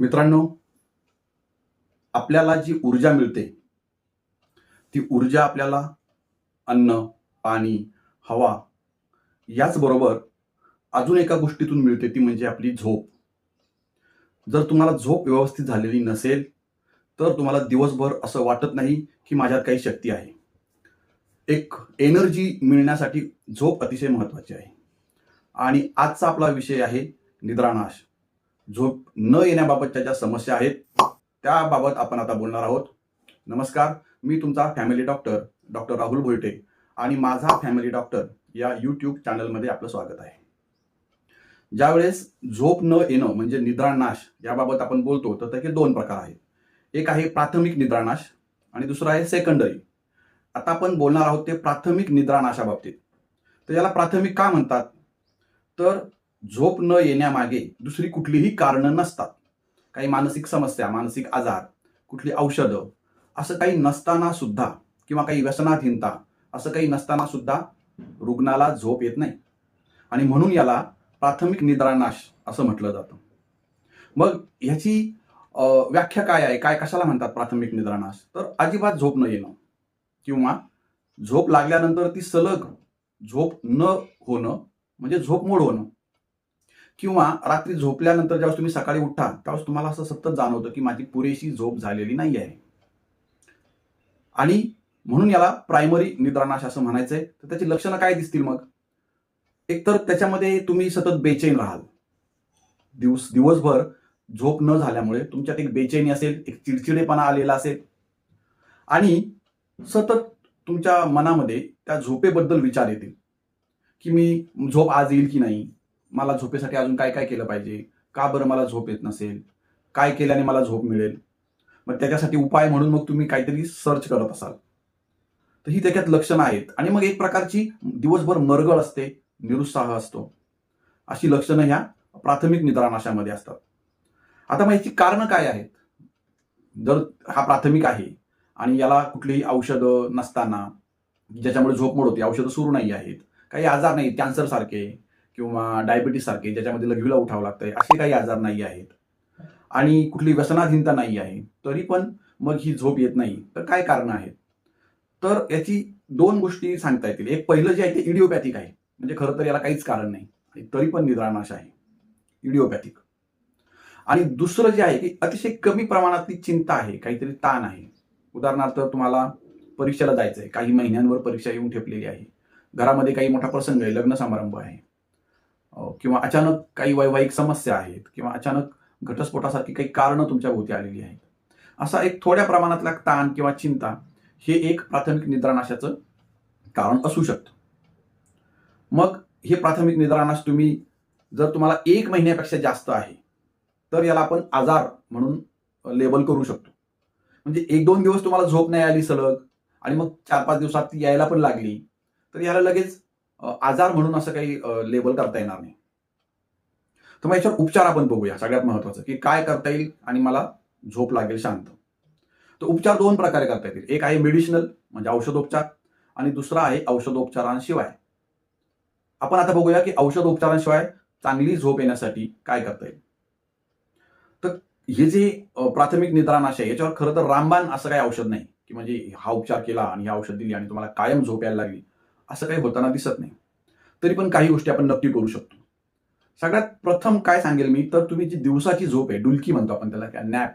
मित्रांनो आपल्याला जी ऊर्जा मिळते ती ऊर्जा आपल्याला अन्न पाणी हवा याचबरोबर अजून एका गोष्टीतून मिळते ती म्हणजे आपली झोप. जर तुम्हाला झोप व्यवस्थित झालेली नसेल तर तुम्हाला दिवसभर असं वाटत नाही की माझ्यात काही शक्ती आहे. एक एनर्जी मिळण्यासाठी झोप अतिशय महत्त्वाची आहे. आणि आजचा आपला विषय आहे निद्रानाश. झोप न येण्याबाबतच्या ज्या समस्या आहेत त्याबाबत आपण आता बोलणार आहोत. नमस्कार मी तुमचा family doctor doctor Rahul Bhoyate आणि माझा फॅमिली डॉक्टर या यूट्यूब चॅनलमध्ये आपलं स्वागत आहे. ज्यावेळेस झोप न येणं म्हणजे निद्रानाश याबाबत आपण बोलतो तर त्याचे दोन प्रकार आहेत. एक आहे प्राथमिक निद्रानाश आणि दुसरा आहे सेकंडरी आता आपण बोलणार आहोत ते प्राथमिक निद्रानाशाबाबतीत तर याला प्राथमिक का म्हणतात? तर झोप न येण्यामागे दुसरी कुठलीही कारणं नसतात. काही मानसिक समस्या मानसिक आजार कुठली औषधं असं काही नसताना सुद्धा किंवा काही व्यसनाधीनता असं काही नसताना सुद्धा रुग्णाला झोप येत नाही. आणि म्हणून याला प्राथमिक निद्रानाश असं म्हटलं जातं. मग ह्याची व्याख्या काय आहे? काय कशाला म्हणतात प्राथमिक निद्रानाश? तर अजिबात झोप न येणं किंवा झोप लागल्यानंतर ती सलग झोप न होणं म्हणजे झोप मोड होणं किंवा रात्री झोपल्यानंतर ज्यावेळेस तुम्ही सकाळी उठा त्यावेळेस तुम्हाला असं सतत जाणवतं की माझी पुरेशी झोप झालेली नाही आहे. आणि म्हणून याला प्रायमरी निद्रानाश असं म्हणायचंय. तर त्याची लक्षणं काय दिसतील मग? एकतर त्याच्यामध्ये तुम्ही सतत बेचैन राहाल. दिवस दिवसभर झोप न झाल्यामुळे तुमच्यात एक बेचैनी असेल एक चिडचिडेपणा आलेला असेल. आणि सतत तुमच्या मनामध्ये त्या झोपेबद्दल विचार येतील. की मी झोप आज येईल की नाही? मला झोपेसाठी अजून काय काय केलं पाहिजे? का बरं मला झोप येत नसेल? काय केल्याने मला झोप मिळेल? मग त्याच्यासाठी उपाय म्हणून मग तुम्ही काहीतरी सर्च करत असाल. तर ही त्याच्यात लक्षणं आहेत. आणि मग एक प्रकारची दिवसभर मरगळ असते निरुत्साह असतो. अशी लक्षणं ह्या प्राथमिक निद्रानाशामध्ये असतात. आता मग याची कारणं काय आहेत? जर हा प्राथमिक आहे आणि याला कुठलीही औषधं नसताना ज्याच्यामुळे झोप मोड होते औषधं सुरू नाही आहेत काही आजार नाही कॅन्सर सारखे किंवा डायबिटीस सारखे ज्याच्यामध्ये लघवीला उठावं लागतंय असे काही आजार नाही आहेत. आणि कुठली व्यसनाधीनता नाही आहे तरी पण मग ही झोप येत नाही. तर काय कारण आहेत? तर याची दोन गोष्टी सांगता येतील. एक पहिलं जे आहे ते इडिओपॅथिक आहे. म्हणजे खरं तर याला काहीच कारण नाही. आणि तरी पण निद्रानाश आहे. इडिओपॅथिक आणि दुसरं जे आहे की अतिशय कमी प्रमाणातली चिंता आहे काहीतरी ताण आहे. उदाहरणार्थ तुम्हाला परीक्षेला जायचं आहे काही महिन्यांवर परीक्षा येऊन ठेपलेली आहे. घरामध्ये काही मोठा प्रसंग आहे. लग्न समारंभ आहे. किंवा अचानक काही वैवाहिक समस्या आहेत किंवा अचानक घटस्फोटासारखी काही कारणं तुमच्या भोवती आलेली आहेत. असा एक थोड्या प्रमाणातला ताण किंवा चिंता हे एक प्राथमिक निद्रानाशाचं कारण असू शकतं. मग हे प्राथमिक निद्रानाश तुम्ही जर तुम्हाला एक महिन्यापेक्षा जास्त आहे तर याला आपण आजार म्हणून लेबल करू शकतो. म्हणजे एक दोन दिवस तुम्हाला झोप नाही आली सलग आणि मग चार पाच दिवसात ती यायला पण लागली तर याला लगेच आजार म्हणून असं काही लेबल करता येणार नाही. तर मग याच्यावर उपचार आपण बघूया सगळ्यात महत्वाचं की काय करता येईल आणि मला झोप लागेल शांत. तर उपचार दोन प्रकारे करता येतील. एक आहे मेडिसिनल म्हणजे औषधोपचार आणि दुसरा आहे औषधोपचारांशिवाय. आपण आता बघूया की औषधोपचारांशिवाय चांगली झोप येण्यासाठी काय करता येईल. तर हे जे प्राथमिक निद्रानाश आहे याच्यावर खरं तर रामबाण असं काही औषध नाही की म्हणजे हा उपचार केला आणि हे औषध दिली आणि तुम्हाला कायम झोप यायला लागली. असं काही होताना दिसत नाही. तरी पण काही गोष्टी आपण नक्की करू शकतो. सगळ्यात प्रथम काय सांगेल मी तर तुम्ही जी दिवसाची झोप आहे डुलकी म्हणतो आपण त्याला नॅप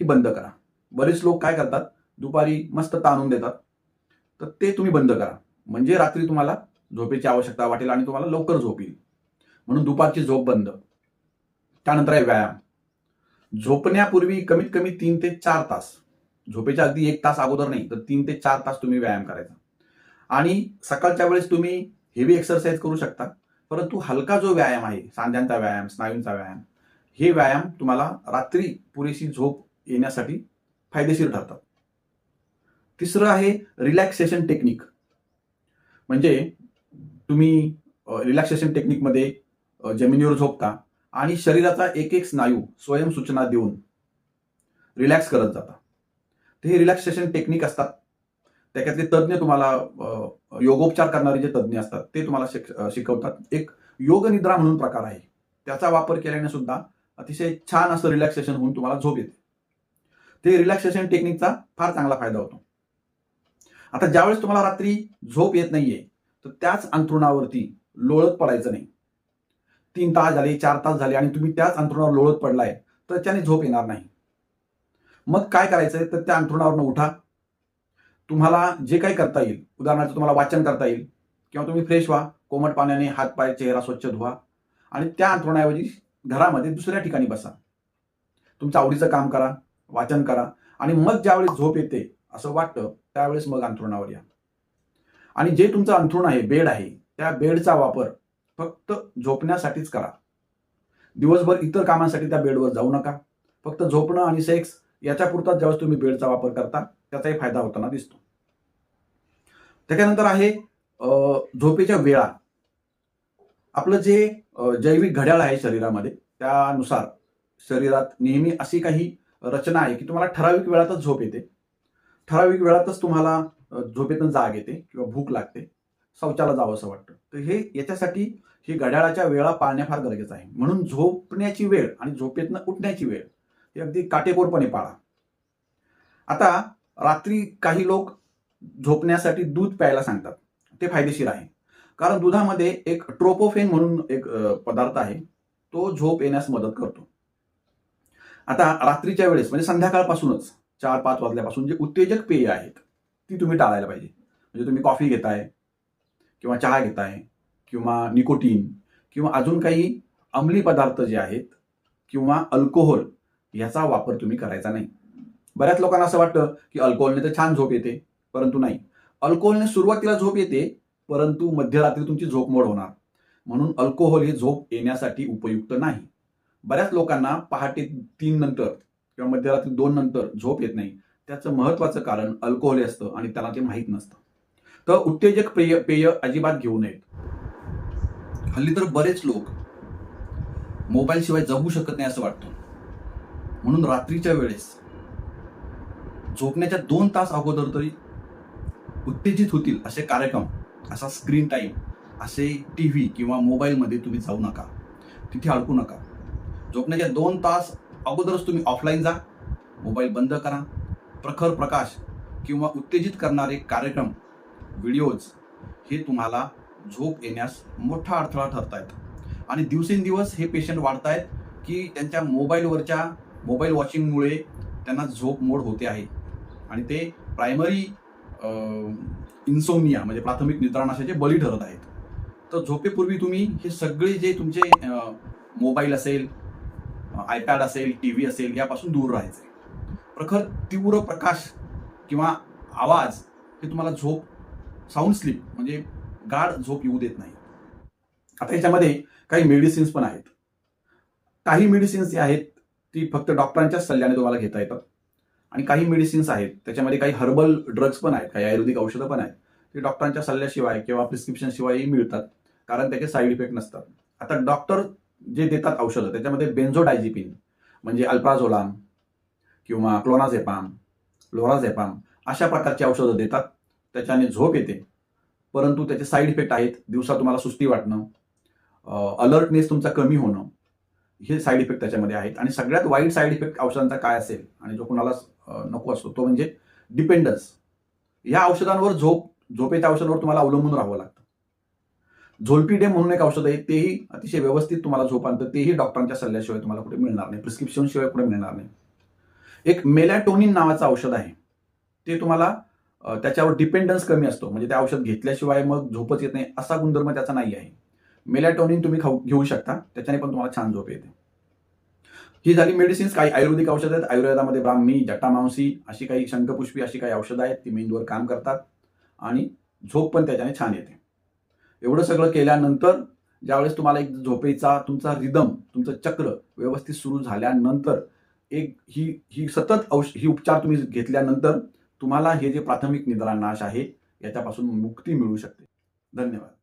ही बंद करा. बरेच लोक काय करतात दुपारी मस्त ताणून देतात तर ते तुम्ही बंद करा. म्हणजे रात्री तुम्हाला झोपेची आवश्यकता वाटेल आणि तुम्हाला लवकर झोप येईल. म्हणून दुपारची झोप बंद. त्यानंतर आहे व्यायाम. झोपण्यापूर्वी कमीत कमी तीन ते चार तास. झोपेच्या अगदी एक तास अगोदर नाही तर तीन ते चार तास तुम्ही व्यायाम करायचा. आणि सकाळच्या वेळेस तुम्ही हेवी एक्सरसाइज करू शकता. परंतु हलका जो व्यायाम आहे सांध्यांचा व्यायाम स्नायूंचा व्यायाम हे व्यायाम तुम्हाला रात्री पुरेशी झोप येण्यासाठी फायदेशीर ठरतात. तिसरं आहे रिलॅक्सेशन टेक्निक म्हणजे तुम्ही रिलॅक्सेशन टेक्निकमध्ये जमिनीवर झोपता आणि शरीराचा एक एक स्नायू स्वयंसूचना देऊन रिलॅक्स करत जाता. ते हे रिलॅक्सेशन टेक्निक असतात. त्याच्यातले तज्ज्ञ तुम्हाला योगोपचार करणारे जे तज्ज्ञ असतात ते तुम्हाला शिक- शिकवतात. एक योग निद्रा म्हणून प्रकार आहे. त्याचा वापर केल्याने सुद्धा अतिशय छान असं रिलॅक्सेशन होऊन तुम्हाला झोप येते. ते रिलॅक्सेशन टेक्निकचा फार चांगला फायदा होतो. आता ज्यावेळेस तुम्हाला रात्री झोप येत नाहीये तर त्याच अंथरुणावरती लोळत पडायचं नाही. तीन तास झाले चार तास झाले आणि तुम्ही त्याच अंथरुणावर लोळत पडलाय तर त्याने झोप येणार नाही. मग काय करायचंय? तर त्या अंथरुणावरनं उठा. तुम्हाला जे काही करता येईल उदाहरणार्थ तुम्हाला वाचन करता येईल किंवा तुम्ही फ्रेश व्हा कोमट पाण्याने हातपाय चेहरा स्वच्छ धुवा आणि त्या अंथरुणाऐवजी घरामध्ये दुसऱ्या ठिकाणी बसा. तुमचं आवडीचं काम करा वाचन करा आणि मग ज्यावेळेस झोप येते असं वाटतं त्यावेळेस मग अंथरुणावर या. आणि जे तुमचं अंथरुण आहे बेड आहे त्या बेडचा वापर फक्त झोपण्यासाठीच करा. दिवसभर इतर कामांसाठी त्या बेडवर जाऊ नका. फक्त झोपणं आणि सेक्स याच्यापुरताच ज्यावेळेस तुम्ही बेडचा वापर करता त्याचाही फायदा होताना दिसतो. त्याच्यानंतर आहे झोपेच्या वेळा. आपलं जे जैविक घड्याळ आहे शरीरामध्ये त्यानुसार शरीरात नेहमी अशी काही रचना आहे की तुम्हाला ठराविक वेळातच झोप येते. ठराविक वेळातच तुम्हाला झोपेतून जाग येते किंवा भूक लागते शौचाला जावं असं वाटतं. तर हे याच्यासाठी ही घड्याळाच्या वेळा पाळणे फार गरजेचं आहे. म्हणून झोपण्याची वेळ आणि झोपेतनं उठण्याची वेळ हे अगदी काटेकोरपणे पाळा. आता रात्री काही लोक झोपण्यासाठी दूध प्यायला सांगतात. ते फायदेशीर आहे. कारण दुधामध्ये एक ट्रोपोफेन म्हणून एक पदार्थ आहे. तो झोप येण्यास मदत करतो. आता रात्रीच्या वेळेस म्हणजे संध्याकाळपासूनच चार पाच वाजल्यापासून जे उत्तेजक पेय आहेत ती तुम्ही टाळायला पाहिजे. म्हणजे तुम्ही कॉफी घेताय किंवा चहा घेताय किंवा निकोटीन किंवा अजून काही अंमली पदार्थ जे आहेत किंवा अल्कोहोल याचा वापर तुम्ही करायचा नाही. बऱ्याच लोकांना असं वाटतं की अल्कोहोलने तर छान झोप येते परंतु नाही. अल्कोहोलने सुरुवातीला झोप येते परंतु मध्यरात्री तुमची झोप मोड होणार. म्हणून अल्कोहोल हे झोप येण्यासाठी उपयुक्त नाही. बऱ्याच लोकांना पहाटे तीन नंतर किंवा मध्यरात्री दोन नंतर झोप येत नाही. त्याचं महत्वाचं कारण अल्कोहोल हे असतं आणि त्याला ते माहीत नसतं. तर उत्तेजक पेय पेय अजिबात घेऊ नयेत. हल्ली तर बरेच लोक मोबाईल शिवाय जगू शकत नाही असं वाटतं. म्हणून रात्रीच्या वेळेस झोपण्याच्या दोन तास अगोदर तरी उत्तेजित होतील असे कार्यक्रम असा स्क्रीन टाईम असे टी व्ही किंवा मोबाईलमध्ये तुम्ही जाऊ नका. तिथे अडकू नका. झोपण्याच्या दोन तास अगोदरच तुम्ही ऑफलाईन जा मोबाईल बंद करा. प्रखर प्रकाश किंवा उत्तेजित करणारे कार्यक्रम व्हिडिओज हे तुम्हाला झोप येण्यास मोठा अडथळा ठरत आहेत आणि दिवसेंदिवस हे पेशंट वाढत आहेत की त्यांच्या मोबाईलवरच्या मोबाईल वॉचिंगमुळे त्यांना झोप मोड होते आहे. आणि ते प्रायमरी इन्सोमिया म्हणजे प्राथमिक निद्रानाशाचे बळी ठरत आहेत. तर झोपेपूर्वी तुम्ही हे सगळे जे तुमचे मोबाईल असेल आयपॅड असेल टी व्ही असेल यापासून दूर राहायचे. प्रखर तीव्र प्रकाश किंवा आवाज हे तुम्हाला झोप साऊंड स्लीप म्हणजे गाढ झोप येऊ देत नाही. आता याच्यामध्ये काही मेडिसिन्स पण आहेत. काही मेडिसिन्स जे आहेत ती फक्त डॉक्टरांच्याच सल्ल्याने तुम्हाला घेता येतात. आणि काही मेडिसिन्स आहेत त्याच्यामध्ये काही हर्बल ड्रग्स पण आहेत काही आयुर्वेदिक औषधं पण आहेत ते डॉक्टरांच्या सल्ल्याशिवाय किंवा प्रिस्क्रिप्शनशिवायही मिळतात कारण त्याचे साईड इफेक्ट नसतात. आता डॉक्टर जे देतात औषधं त्याच्यामध्ये बेन्झोडायझिपिन म्हणजे अल्प्राझोलाम किंवा क्लोनाझेपाम लोराझेपाम अशा प्रकारची औषधं देतात त्याच्याने झोप येते. परंतु त्याचे साईड इफेक्ट आहेत दिवसा तुम्हाला सुस्ती वाटणं अलर्टनेस तुमचा कमी होणं हे साईड इफेक्ट त्याच्यामध्ये आहेत. आणि सगळ्यात वाईट साईड इफेक्ट औषधांचा काय असेल आणि जो कोणाला नको असतो तो म्हणजे डिपेंडन्स या औषधांवर झोप झोपेच्या औषधावर तुम्हाला अवलंबून राहावं लागतं. झोल्पीडे म्हणून एक औषध आहे तेही अतिशय व्यवस्थित तुम्हाला झोप आणतं तेही डॉक्टरांच्या सल्ल्याशिवाय तुम्हाला कुठे मिळणार नाही प्रिस्क्रिप्शन शिवाय कुठे मिळणार नाही. एक मेलॅटोनिन नावाचं औषध आहे. ते तुम्हाला त्याच्यावर डिपेंडन्स कमी असतो. म्हणजे ते औषध घेतल्याशिवाय मग झोपच येत नाही असा गुणधर्म त्याचा नाही आहे. मेलॅटोनिन तुम्ही खाऊ घेऊ शकता. त्याच्याने पण तुम्हाला छान झोप येते. ही झाली मेडिसिन्स काही आयुर्वेदिक औषधं आहेत. आयुर्वेदामध्ये ब्राह्मी जटामांसी अशी काही शंखपुष्पी अशी काही औषधं आहेत ती मेंदूवर काम करतात आणि झोप पण त्याच्याने छान येते. एवढं सगळं केल्यानंतर ज्यावेळेस तुम्हाला एक झोपेचा तुमचा रिदम तुमचं चक्र व्यवस्थित सुरू झाल्यानंतर एक ही ही सतत औष ही उपचार तुम्ही घेतल्यानंतर तुम्हाला हे जे प्राथमिक निद्रानाश आहे याच्यापासून मुक्ती मिळू शकते. धन्यवाद.